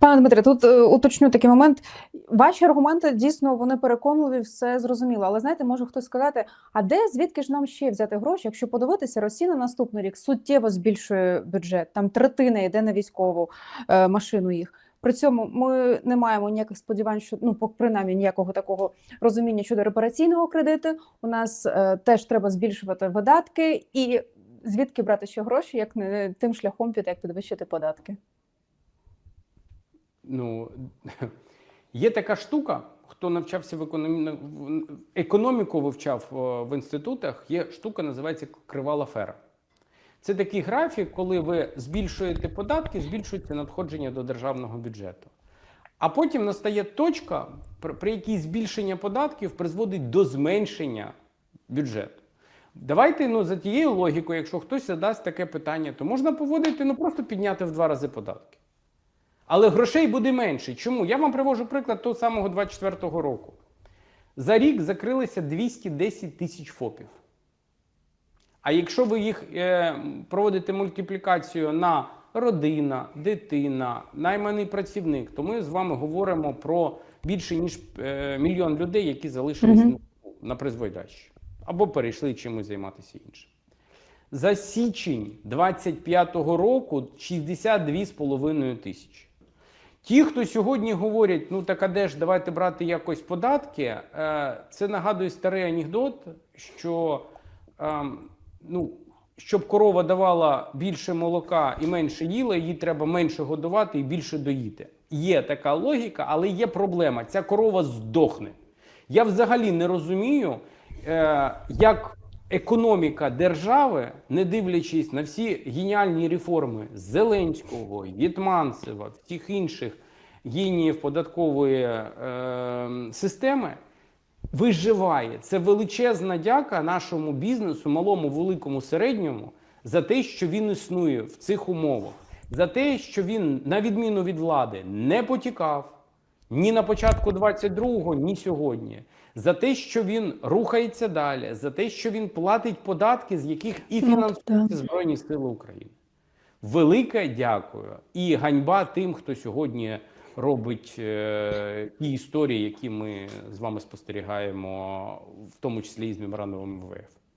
Пане Дмитре, тут е, уточню такий момент. Ваші аргументи дійсно вони переконливі, все зрозуміло. Але знаєте, може хтось сказати: а де звідки ж нам ще взяти гроші? Якщо подивитися, Росія на наступний рік суттєво збільшує бюджет, там третина йде на військову е, машину їх. При цьому ми не маємо ніяких сподівань, що ну принаймні ніякого такого розуміння щодо репараційного кредиту. У нас е, теж треба збільшувати видатки, і звідки брати ще гроші, як не тим шляхом піти, як підвищити податки. Ну, є така штука, хто навчався в економі... економіку вивчав в інститутах, є штука, називається кривала фера. Це такий графік, коли ви збільшуєте податки, збільшується надходження до державного бюджету. А потім настає точка, при якій збільшення податків призводить до зменшення бюджету. Давайте ну, за тією логікою, якщо хтось задасть таке питання, то можна поводити, ну просто підняти в два рази податки. Але грошей буде менше. Чому? Я вам привожу приклад того самого 24-го року. За рік закрилися 210 тисяч ФОПів. А якщо ви їх е, проводите мультиплікацію на родина, дитина, найманий працівник, то ми з вами говоримо про більше ніж е, мільйон людей, які залишились на, на призволяще або перейшли чимось займатися іншим. За січень 25-го року 62,5 тисячі. Ті, хто сьогодні говорять, ну так а де ж давайте брати якось податки, е, це нагадує старий анекдот, що ем, ну, щоб корова давала більше молока і менше їла, її треба менше годувати і більше доїти. Є така логіка, але є проблема. Ця корова здохне. Я взагалі не розумію, е, як економіка держави, не дивлячись на всі геніальні реформи Зеленського, Єтманцева, всіх інших геніїв податкової е, системи, виживає. Це величезна дяка нашому бізнесу, малому, великому, середньому, за те, що він існує в цих умовах, за те, що він, на відміну від влади, не потікав ні на початку 22-го, ні сьогодні. За те, що він рухається далі, за те, що він платить податки, з яких і фінансуються Збройні Сили України. Велике дякую і ганьба тим, хто сьогодні робить е, ті історії, які ми з вами спостерігаємо, в тому числі і з меморандумом МВФ.